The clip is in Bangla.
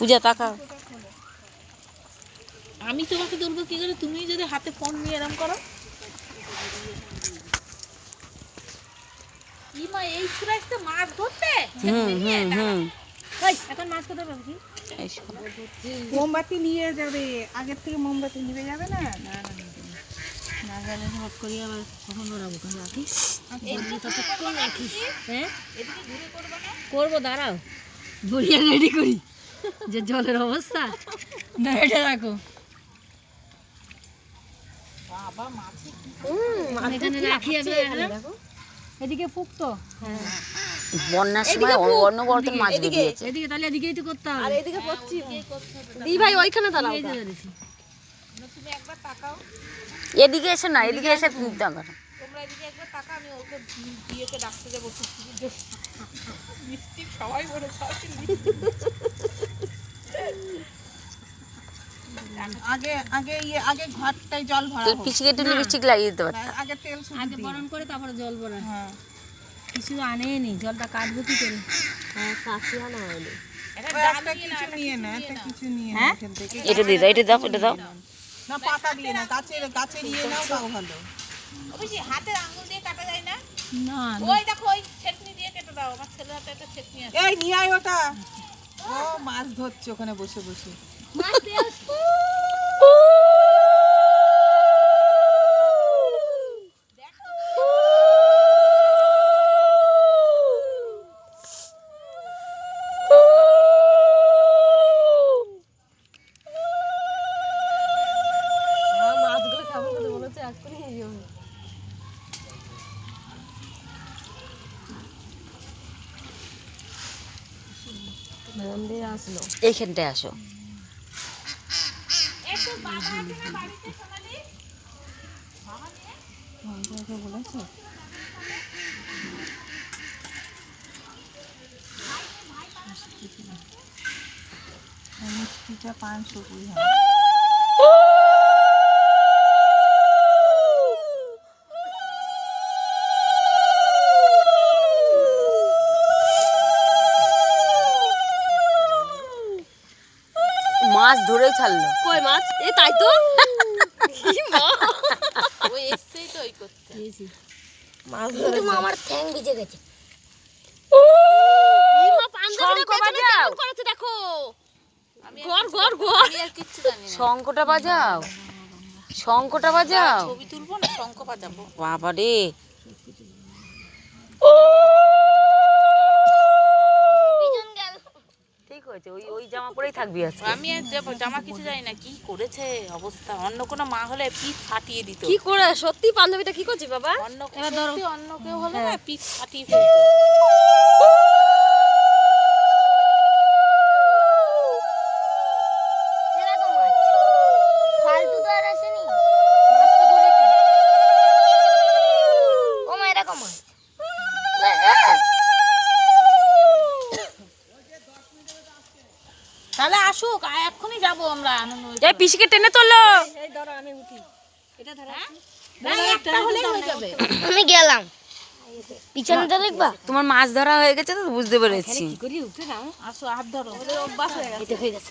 পূজা তাকা আমি তোমাকে তুলবো কি করে? তুমি যদি হাতে ফোন নিয়ে এরম করো। কি মা এই ছুরাইতে মাছ ধরতে? হুম হুম হুম। এখন মাছ কোথায় পাবো? কি মোমবাতি নিয়ে যাবে। আগের থেকে মোমবাতি নিয়ে যাবে না? না না না গেলে হট করি আবার কখন কেন রাখি। বলবি ততক্ষণ রাখি। হ্যাঁ? করব দাঁড়াও। বলিয়া রেডি করি। যে জলের অবস্থা। না এটা রাখো এদিকে ফুকতো হ্যাঁ। বন্যার সময় অন্য বড় মাছ বেরিয়েছে এদিকে তাহলে এদিকেই তো করতে হবে। এদিকে পশ্চিম দি ভাই ওইখানে দাঁড়াও এই যে এদিকে এসে না এদিকে এসে তাকা তোমরা এদিকে একবার টাকা আমি ওকে বিয়েতে ডাকতে যাব মিষ্টি সবাই বলে আগে আগে ইয়ে আগে ঘরটায় জল ভরা হোক। পিছিয়ে একটু লিপস্টিক লাগিয়ে দিতে পারতাম আগে তেল শুধু আগে বরণ করে তারপরে জল ভরা। হ্যাঁ। কিছু আনেনি জলটা কাটবো কি করে? হ্যাঁ আনা হয়নি না একটা কিছু নিয়ে না এখান থেকে। এটা দিয়ে দাও এটা দাও এটা দাও। না পাতা দিয়ে না গাছের গাছের ইয়ে নাও তাও ভালো। অবশ্যই হাতের আঙুল দিয়ে কাটা যায় না? না ওই দেখো ওই ছেটনি দিয়ে কেটে দাও। আমার ছেলে হাতে একটা ছেটনি আছে। এই নিয়ে আয় ওটা। ও মাছ ধরছে ওখানে বসে বসে। মাছ দিয়ে মাছগুলো খাব কিন্তু মনে হচ্ছে এক্ষুনি ইয়ে হবে। মন দিয়ে আসলো। এইখানটায় আসো। বলেছে। মিষ্টিটা পাঁচশো কুড়ি মাছ ধরেই ছাড়লো। কই মাছ? এ তাই তো। ওই এসছেই তো ওই করতে। মাছ ধরে আমার ঠ্যাং ভিজে গেছে। শঙ্খ বাজাও। করেছে দেখো? ঘর ঘর ঘর। আমি আর কিচ্ছু জানি না। শঙ্খটা বাজাও। শঙ্খটা বাজাও। ছবি তুলবো না শঙ্খ বাজাবো। বাবা রে ঠিক হয়েছে ওই ওই জামা পরেই থাকবি আজকে। আমি আর যাব জামা কিছু জানি না কি করেছে অবস্থা? অন্য কোনো মা হলে পিঠ ফাটিয়ে দিত। কি করে সত্যি বান্ধবীটা কি করছিস বাবা? অন্য কেউ অন্য কেউ হলে না পিঠ ফাটিয়ে ফেলতো এরকম মাছ ফালতু তো আর আসেনি মাছ তো ধরেছি ও মা এরকম মাছ তাহলে আসুক এক্ষুনি যাব আমরা আনন্দ এই পিসিকে টেনে তোলো। হয়ে? যাবে। আমি গেলাম। পিছনেটা দেখবা? তোমার মাছ ধরা হয়ে গেছে তো বুঝতে পেরেছি। আসো হাত ধরো। এটা হয়ে গেছে।